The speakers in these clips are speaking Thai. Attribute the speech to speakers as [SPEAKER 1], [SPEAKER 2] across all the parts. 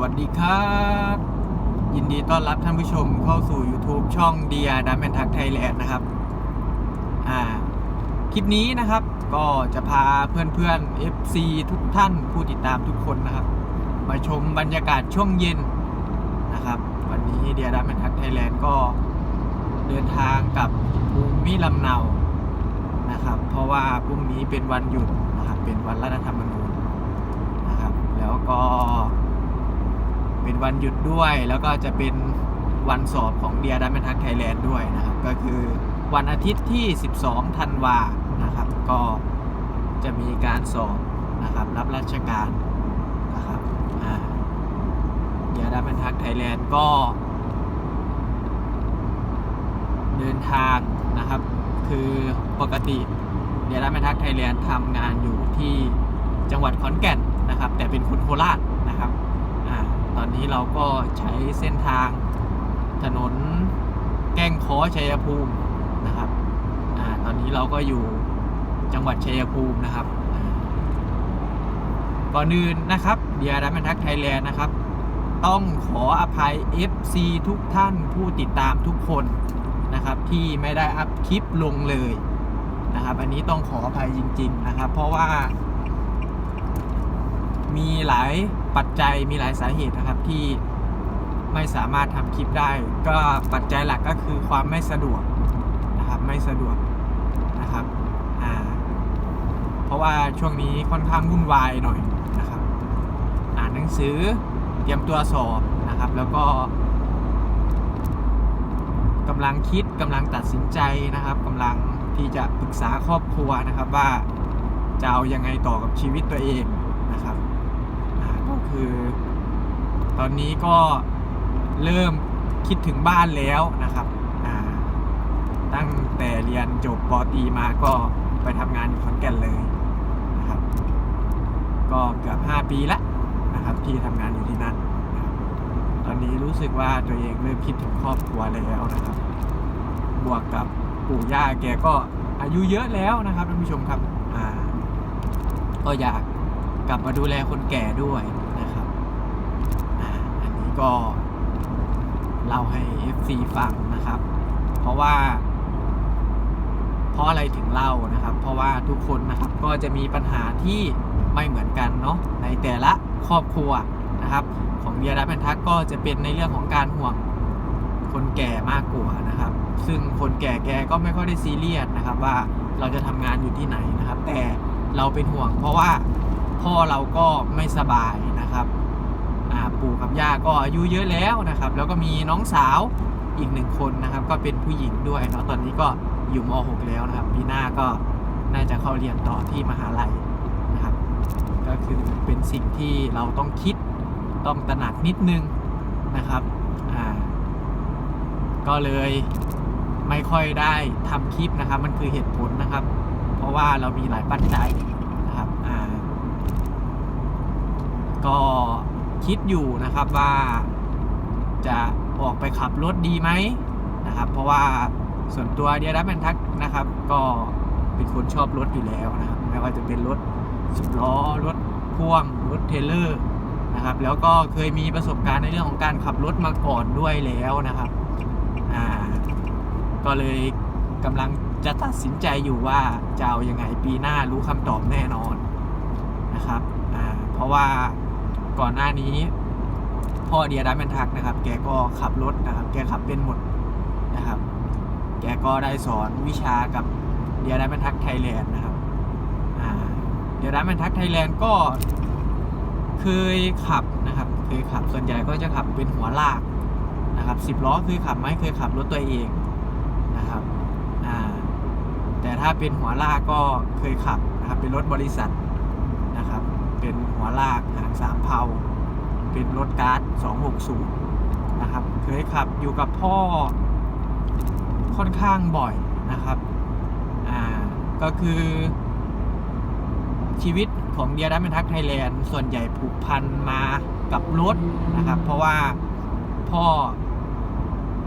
[SPEAKER 1] วัสดีครับ ยินดีต้อนรับท่านผู้ชมเข้าสู่ YouTube ช่องเดียดัมแมนทักไทยแลนด์นะครับ อ่า คลิปนี้นะครับ ก็จะพาเพื่อนๆ FC ทุกท่านผู้ติดตามทุกคนนะครับ มาชมบรรยากาศช่วงเย็นนะครับ วันนี้เดียดัมแมนทักไทยแลนด์ก็เดินทางกับภูมิลำเนานะครับ เพราะว่าพรุ่งนี้เป็นวันหยุดนะครับ เป็นวันรัฐธรรมนูญนะครับ แล้วก็ เป็นวันหยุดด้วย แล้วก็จะเป็นวันสอบของเดียดัมเบลทักไทยแลนด์ด้วยนะครับ ก็คือวันอาทิตย์ที่ 12 ธันวานะครับ ก็จะมีการสอบนะครับรับราชการนะครับเดียดัมเบลทักไทยแลนด์ก็เดินทางนะครับ คือปกติเดียดัมเบลทักไทยแลนด์ทำงานอยู่ที่จังหวัดขอนแก่นนะครับ แต่เป็นคนโคราช ตอนนี้เราก็ใช้เส้นทางถนนแก้งค้อชัยภูมินะครับอตอนนี้เราก็อยู่จังหวัดชัยภูมินะครับ ก่อนอื่นนะครับเดียดัมเบลทักไทยแลนด์นะครับ ต้องขออภัย FC ทุกท่านผู้ติดตามทุกคนนะครับที่ไม่ได้อัพคลิปลงเลยนะครับ อันนี้ต้องขออภัยจริง ๆ นะครับ เพราะว่า มีหลายปัจจัยมีหลายสาเหตุนะครับที่ไม่สามารถทำคลิปได้ ก็ปัจจัยหลักก็คือความไม่สะดวกนะครับไม่สะดวกนะครับอ่าเพราะว่าช่วงนี้ค่อนข้างวุ่นวายหน่อยนะครับ อ่านหนังสือเตรียมตัวสอบนะครับ แล้วก็กำลังคิดกำลังตัดสินใจนะครับกำลังที่จะปรึกษาครอบครัวนะครับว่าจะเอายังไงต่อกับชีวิตตัวเองนะครับ คือ ตอนนี้ก็เริ่มคิดถึงบ้านแล้วนะครับตั้งแต่เรียนจบปอตีมาก็ไปทำงานอยู่ขอนแก่นเลยนะครับ ก็เกือบ 5 ปีล้วนะครับที่ทำงานอยู่ที่นั่นตอนนี้รู้สึกว่าตัวเองเริ่มคิดถึงครอบครัวแล้วนะครับ บวกกับปู่ย่าแกก็อายุเยอะแล้วนะครับท่านผู้ชมครับ ก็อยากกลับมาดูแลคนแก่ด้วยนะครับอ่าอันนี้ ก็เล่าให้ FC ฟังนะครับ เพราะว่า เพราะอะไรถึงเล่านะครับ เพราะว่าทุกคนนะครับก็จะมีปัญหาที่ไม่เหมือนกันเนาะในแต่ละครอบครัวนะครับ ของเดียรับเป็นทักก็จะเป็นในเรื่องของการห่วงคนแก่มากกว่านะครับ ซึ่งคนแก่แกก็ไม่ค่อยได้ซีเรียสนะครับ ว่าเราจะทำงานอยู่ที่ไหนนะครับ แต่เราเป็นห่วง เพราะว่าพ่อเราก็ไม่สบาย ปู่กับย่าก็อายุเยอะแล้วนะครับ แล้วก็มีน้องสาวอีกหนึ่งคนนะครับ ก็เป็นผู้หญิงด้วยเนาะตอนนี้ก็อยู่ม .6 แล้วนะครับปีหน้าก็น่าจะเข้าเรียนต่อที่มหาลัยนะครับ ก็คือเป็นสิ่งที่เราต้องคิดต้องตระหนักนิดนึงนะครับอ่าก็เลยไม่ค่อยได้ทำคลิปนะครับ มันคือเหตุผลนะครับ เพราะว่าเรามีหลายปัจจัยนะครับอ่าก็ คิดอยู่นะครับว่าจะออกไปขับรถดีไหมนะครับ เพราะว่าส่วนตัวเดียรับแมนทักนะครับ ก็เป็นคนชอบรถอยู่แล้วนะครับไม่ว่าจะเป็นรถสิบล้อรถพ่วงรถเทเลอร์นะครับแล้วก็เคยมีประสบการณ์ในเรื่องของการขับรถมาก่อนด้วยแล้วนะครับอ่าก็เลยกำลังจะตัดสินใจอยู่ว่าจะเอายังไงปีหน้ารู้คำตอบแน่นอนนะครับอ่าเพราะว่า ก่อนหน้านี้ พ่อเดียดัมเบนทักนะครับ แกก็ขับรถนะครับ แกขับเป็นหมดนะครับ แกก็ได้สอนวิชากับเดียดัมเบนทักไทยแลนด์นะครับเดียดัมเบนทักไทยแลนด์ก็เคยขับนะครับ เคยขับส่วนใหญ่ก็จะขับเป็นหัวลากนะครับสิบล้อเคยขับไหมเคยขับรถตัวเองนะครับแต่ถ้าเป็นหัวลากก็เคยขับนะครับเป็นรถบริษัท เป็นหัวลากหางสามเพาเป็นรถการ์ด260 นะครับ เคยขับอยู่กับพ่อค่อนข้างบ่อยนะครับ อ่า ก็คือชีวิตของเดียดัมเบทักไทยแลนด์ส่วนใหญ่ผูกพันมากับรถนะครับ เพราะว่าพ่อ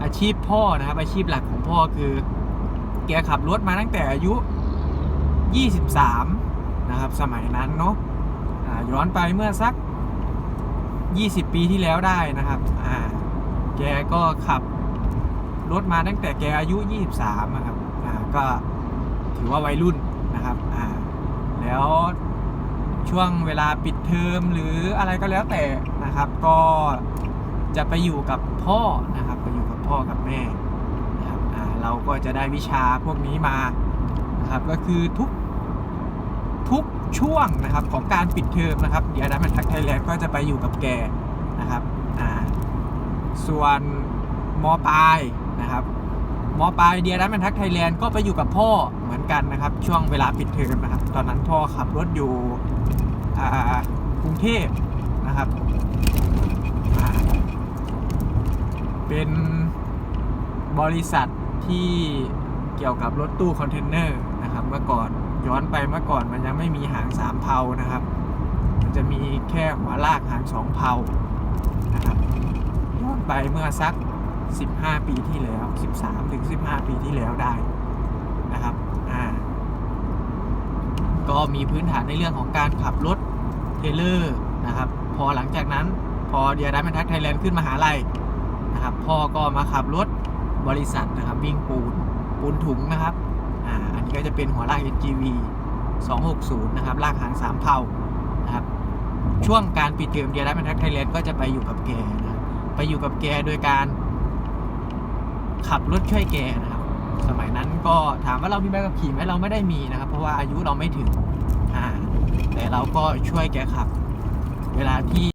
[SPEAKER 1] อาชีพพ่อนะครับ อาชีพหลักของพ่อคือ แกขับรถมาตั้งแต่อายุ 23 นะครับ สมัยนั้นเนาะ ย้อนไปเมื่อสัก 20 ปีที่แล้วได้นะครับอ่าแกก็ขับรถมาตั้งแต่แกอายุ 23นะครับอ่าก็ถือว่าวัยรุ่นนะครับอ่าแล้วช่วงเวลาปิดเทอมหรืออะไรก็แล้วแต่นะครับ ก็จะไปอยู่กับพ่อนะครับไปอยู่กับพ่อกับแม่นะครับเราก็จะได้วิชาพวกนี้มานะครับก็คือทุกทุก ช่วงนะครับของการปิดเทอมนะครับเดี๋ยวดัมมันทักไทยแลนด์ก็จะไปอยู่กับแกนะครับอ่าส่วนมปลายนะครับมปลายเดียดัมมันทักไทยแลนด์ก็ไปอยู่กับพ่อเหมือนกันนะครับ ช่วงเวลาปิดเทอมนะครับ ตอนนั้นพ่อขับรถอยู่กรุงเทพนะครับ เป็นบริษัทที่เกี่ยวกับรถตู้คอนเทนเนอร์นะครับเมื่อก่อน ย้อนไปเมื่อก่อนมันยังไม่มีหางสามเพานะครับ มันจะมีแค่หัวลากหางสองเพานะครับย้อนไปเมื่อสัก 15 ปีที่แล้ว 13ถึง15 ปีที่แล้วได้นะครับอ่าก็มีพื้นฐานในเรื่องของการขับรถเทเลอร์นะครับ พอหลังจากนั้นพอเดียร์ดัมแมนทักไทยแลนด์ขึ้นมาหาลัยนะครับพ่อก็มาขับรถบริษัทนะครับวิ่งปูนปูนถุงนะครับ อ่าอันนี้ก็จะเป็นหัวลาก NGV 260 นะครับ ลากหางสามเผานะครับ ช่วงการปิดเทอมเดียร์ดัมแมนทักไทยแลนด์ก็จะไปอยู่กับแกนะไปอยู่กับแกโดยการ ขับรถช่วยแกนะครับ สมัยนั้นก็ถามว่าเรามีใบขับขี่ไหมเราไม่ได้มีนะครับ เพราะว่าอายุเราไม่ถึงอ่าแต่เราก็ช่วยแกขับ เวลาที่